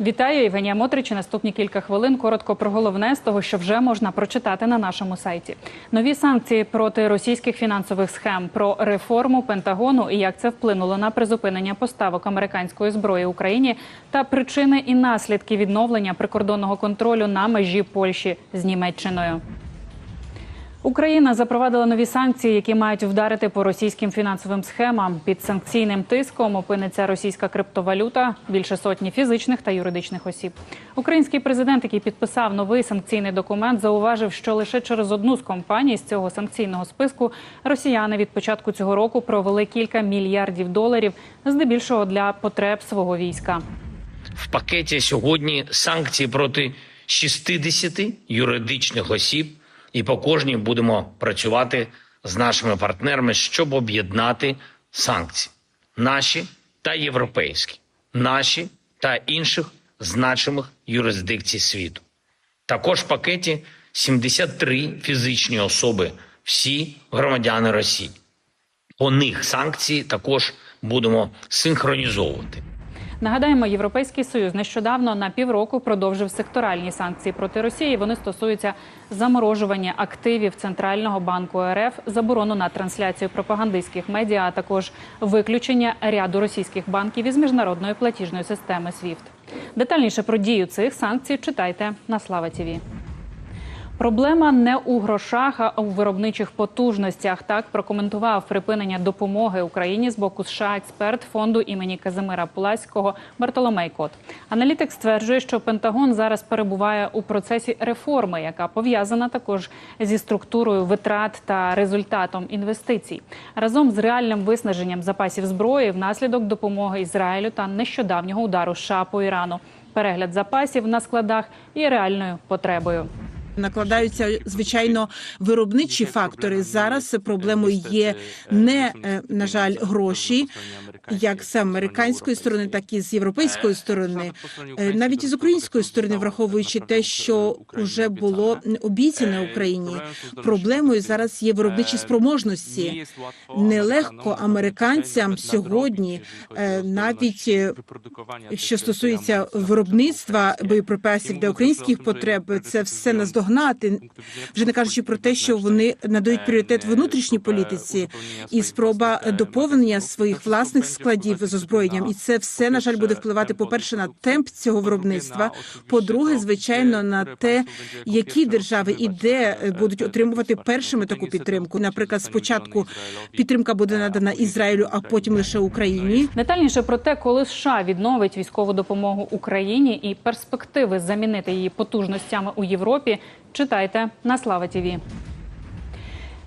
Вітаю, Євгенія Мотрич. Наступні кілька хвилин коротко про головне з того, що вже можна прочитати на нашому сайті. Нові санкції проти російських фінансових схем про реформу Пентагону і як це вплинуло на призупинення поставок американської зброї Україні та причини і наслідки відновлення прикордонного контролю на межі Польщі з Німеччиною. Україна запровадила нові санкції, які мають вдарити по російським фінансовим схемам. Під санкційним тиском опиниться російська криптовалюта, більше сотні фізичних та юридичних осіб. Український президент, який підписав новий санкційний документ, зауважив, що лише через одну з компаній з цього санкційного списку росіяни від початку цього року провели кілька мільярдів доларів, здебільшого для потреб свого війська. В пакеті сьогодні санкції проти 60 юридичних осіб, і по кожній будемо працювати з нашими партнерами, щоб об'єднати санкції, наші та європейські, наші та інших значимих юрисдикцій світу. Також в пакеті 73 фізичні особи, всі громадяни Росії. По них санкції також будемо синхронізовувати. Нагадаємо, Європейський союз нещодавно на півроку продовжив секторальні санкції проти Росії. Вони стосуються заморожування активів центрального банку РФ, заборону на трансляцію пропагандистських медіа, а також виключення ряду російських банків із міжнародної платіжної системи SWIFT. Детальніше про дію цих санкцій читайте на Слава ТІВІ. Проблема не у грошах, а у виробничих потужностях. Так прокоментував припинення допомоги Україні з боку США експерт фонду імені Казимира Пуласького Бартоломей Кот. Аналітик стверджує, що Пентагон зараз перебуває у процесі реформи, яка пов'язана також зі структурою витрат та результатом інвестицій, разом з реальним виснаженням запасів зброї внаслідок допомоги Ізраїлю та нещодавнього удару США по Ірану. Перегляд запасів на складах є реальною потребою. Накладаються звичайно виробничі фактори. Зараз проблемою є не е, на жаль гроші, як з американської сторони, так і з європейської сторони, Е, навіть із української сторони, враховуючи те, що вже було обіцяне Україні. Проблемою зараз є виробничі спроможності. Нелегко американцям сьогодні, е, навіть е, що стосується виробництва боєприпасів для українських потреб, це все наздогнати. Вже не кажучи про те, що вони надають пріоритет внутрішній політиці і спроба доповнення своїх власних складів з озброєнням. І це все на жаль буде впливати, по перше, на темп цього виробництва. По-друге, звичайно, на те, які держави і де будуть отримувати першими таку підтримку. Наприклад, спочатку підтримка буде надана Ізраїлю, а потім лише Україні. Детальніше про те, коли США відновить військову допомогу Україні і перспективи замінити її потужностями у Європі, читайте на Слава ТІВІ.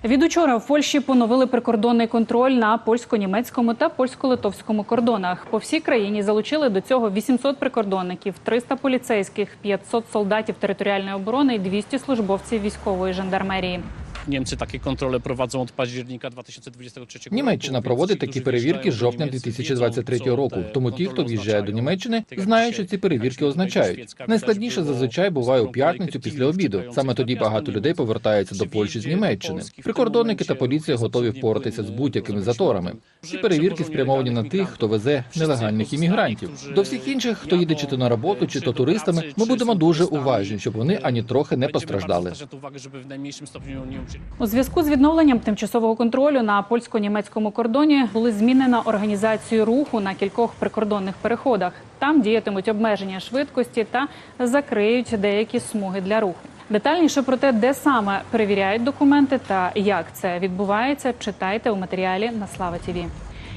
Від учора в Польщі поновили прикордонний контроль на польсько-німецькому та польсько-литовському кордонах. По всій країні залучили до цього 800 прикордонників, 300 поліцейських, 500 солдатів територіальної оборони і 200 службовців військової жандармерії. Niemcy takie kontrole prowadzą od października 2023 roku. Німеччина проводить такі перевірки з жовтня Niemiec, 2023 wiedzą, co року. Тому ті, хто в'їжджає до. Німеччини, знають, що ці перевірки означають. Найскладніше зазвичай буває у п'ятницю після обіду. Саме тоді багато людей повертаються до Польщі з Німеччини. Прикордонники та поліція готові впоратися з будь-якими заторами. Ці перевірки спрямовані на тих, хто везе нелегальних іммігрантів. До всіх інших, хто їде чи то на роботу, чи то туристами, ми будемо дуже уважні, щоб вони ані трохи не постраждали. У зв'язку з відновленням тимчасового контролю на польсько-німецькому кордоні були змінена організацію руху на кількох прикордонних переходах. Там діятимуть обмеження швидкості та закриють деякі смуги для руху. Детальніше про те, де саме перевіряють документи та як це відбувається, читайте у матеріалі на Слава ТІВІ.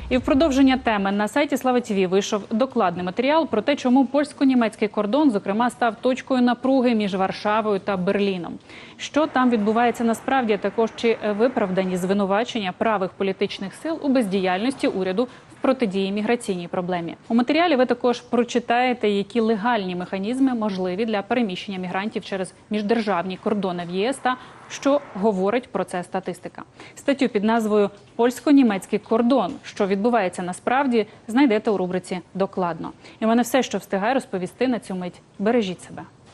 І в продовження теми на сайті Слава ТІВІ вийшов докладний матеріал про те, чому польсько-німецький кордон, зокрема, став точкою напруги між Варшавою та Берліном. Що там відбувається насправді, також чи виправдані звинувачення правих політичних сил у бездіяльності уряду в протидії міграційній проблемі. У матеріалі ви також прочитаєте, які легальні механізми можливі для переміщення мігрантів через міждержавні кордони в ЄС та що говорить про це статистика. Статтю під назвою Польсько-німецький кордон, що відбувається насправді, знайдете у рубриці Докладно. І в мене все, що встигаю розповісти на цю мить. Бережіть себе.